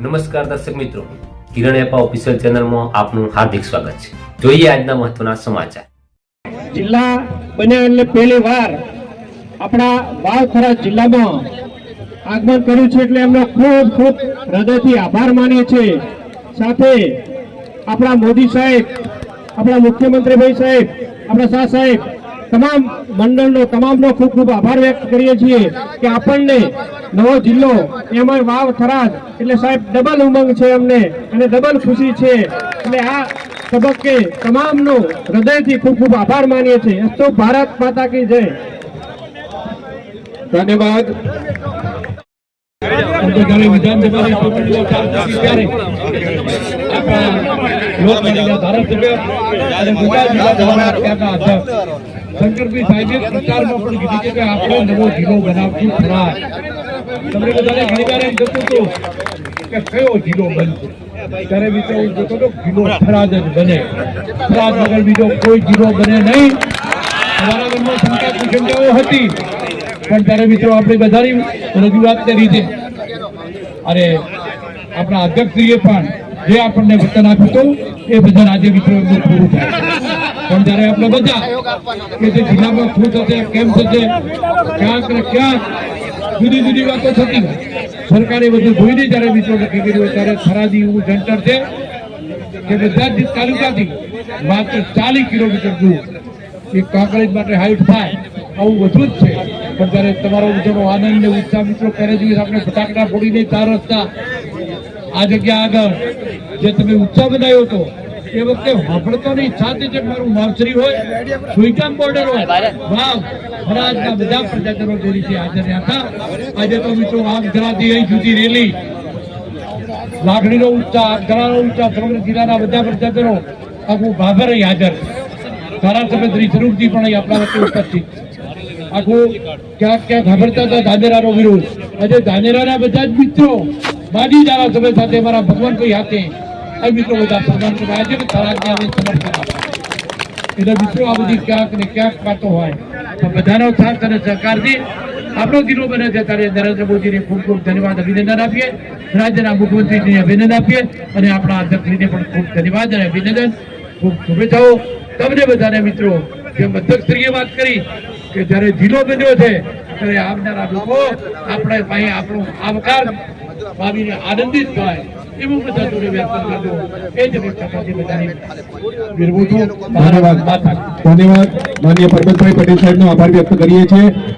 નમસ્કાર દર્શક મિત્રો. કિરણ એપા ઓફિશિયલ ચેનલમાં આપનું હાર્દિક સ્વાગત છે. જોઈએ આજના મહત્વના સમાચાર. જિલ્લા બન્યા એટલે પહેલી વાર આપણા વાવથરા જિલ્લામાં આગમન કર્યું છે એટલે એમનો ખૂબ ખૂબ હૃદયથી આભાર માનીએ છીએ. સાથે આપણા મોદી સાહેબ, આપણા મુખ્યમંત્રીભાઈ સાહેબ, આપણા શાહ સાહેબ તમામ મંડળનો તમામનો ખૂબ ખૂબ આભાર વ્યક્ત કરીએ છીએ કે આપણને નવો જિલ્લો એમાં વાવ થરાદ એટલે સાહેબ ડબલ ઉમંગ છે અમને અને ડબલ ખુશી છે. એટલે આ તબક્કે તમામનો હૃદયથી ખૂબ ખૂબ આભાર માનીએ છીએ. તો ભારત માતા કી જય. ધન્યવાદ. વિધાનસભાની ચૂંટણીઓ અને ગુજરાત શંકરભાઈ સાહેબે પ્રચારમાં પણ કીધું છે કે આપણે નવો જિલ્લો બનાવશું થરાદ તમને બધાને ઘણીવાર એમ થતું હતું કે કયો જિલ્લો બનશે? ત્યારે વિચાર હું જોતો હતો જિલ્લો થરાદ જ બને. થરાદ વગર બીજો કોઈ જિલ્લો બને નહીં. અમારા મનમાં શંકા કુશંકાઓ હતી. પણ ત્યારે મિત્રો આપણે બધાની રજૂઆત કરી છે. અને આપણા અધ્યક્ષશ્રીએ પણ જે આપણને વચન આપ્યું હતું, એ વચન આજે મિત્રો એમનું પૂરું થાય. પણ જ્યારે આપણે બધા કે જે જિલ્લામાં શું થશે કેમ થશે ક્યાંક ને ક્યાંક જુદી જુદી વાતો થતી હોય. સરકારે બધું જોઈને જ્યારે મિત્રો નક્કી કર્યું ત્યારે થરાદી એવું સેન્ટર છે કે બધા જ તાલુકાથી માત્ર ચાલીસ કિલોમીટર દૂર. એ કાંકરેજ માટે હાઈટ થાય, આવું બધું જ છે. પણ ત્યારે તમારો બધાનો આનંદ ને ઉત્સાહ મિત્રો ત્યારે દિવસ આપણે ફટાકડા ફોડીને ચાર રસ્તા આ જગ્યા આગળ, જે તમે ઉત્સાહ બનાવ્યો હતો એ વખતે વાપરતો નહીં સાથે જે મારું માવસરી હોય, સુઈકામ બોર્ડર હોય, વાવ ફરાજના બધા પ્રજાજનો રીતે હાજર રહ્યા હતા. આજે તો મિત્રો આમ ધરાથી અહીં સુધી રેલી. લાગણીનો ઉત્સાહ ગળાનો ઉત્સાહ સમગ્ર જિલ્લાના બધા પ્રજાજનો આખું ભાભર અહીં હાજર. ધારાસભ્ય શ્રી સ્વરૂપજી પણ અહીં આપણા વચ્ચે ઉપસ્થિત. આખું ક્યાંક ક્યાંક ખબરતા હતા ધાનેરાનો વિરોધ. આજે ધાનેરાના બધા જ મિત્રો માજી ધારાસભ્ય સાથે મારા ભગવાનભાઈ હાથે મિત્રો બધા સન્માન કરવા આજે થરાદને અમે સમર્પણ એટલે મિત્રો આ બધી ક્યાંક ને ક્યાંક વાતો હોય. તો બધાનો સાથ અને સહકારથી આપણો જિલ્લો બને છે. ત્યારે નરેન્દ્ર મોદીને ખૂબ ખૂબ ધન્યવાદ અભિનંદન આપીએ. રાજ્યના મુખ્યમંત્રીને અભિનંદન આપીએ. અને આપણા અધ્યક્ષશ્રીને પણ ખૂબ ધન્યવાદ અને અભિનંદન. ખૂબ શુભેચ્છાઓ. તમને બધાને મિત્રો જે અધ્યક્ષશ્રીએ વાત કરી કે જ્યારે જિલ્લો બન્યો છે, ત્યારે આવનારા લોકો આપણે પાસે આપણો આવકાર ભાવીને આનંદિત થાય એવું બધા જોડે વ્યક્ત કરજો. એ જ કરતી ધન્યવાદ. ધન્યવાદ. માનનીય પરબતભાઈ પટેલ સાહેબનો આભાર વ્યક્ત કરીએ છીએ.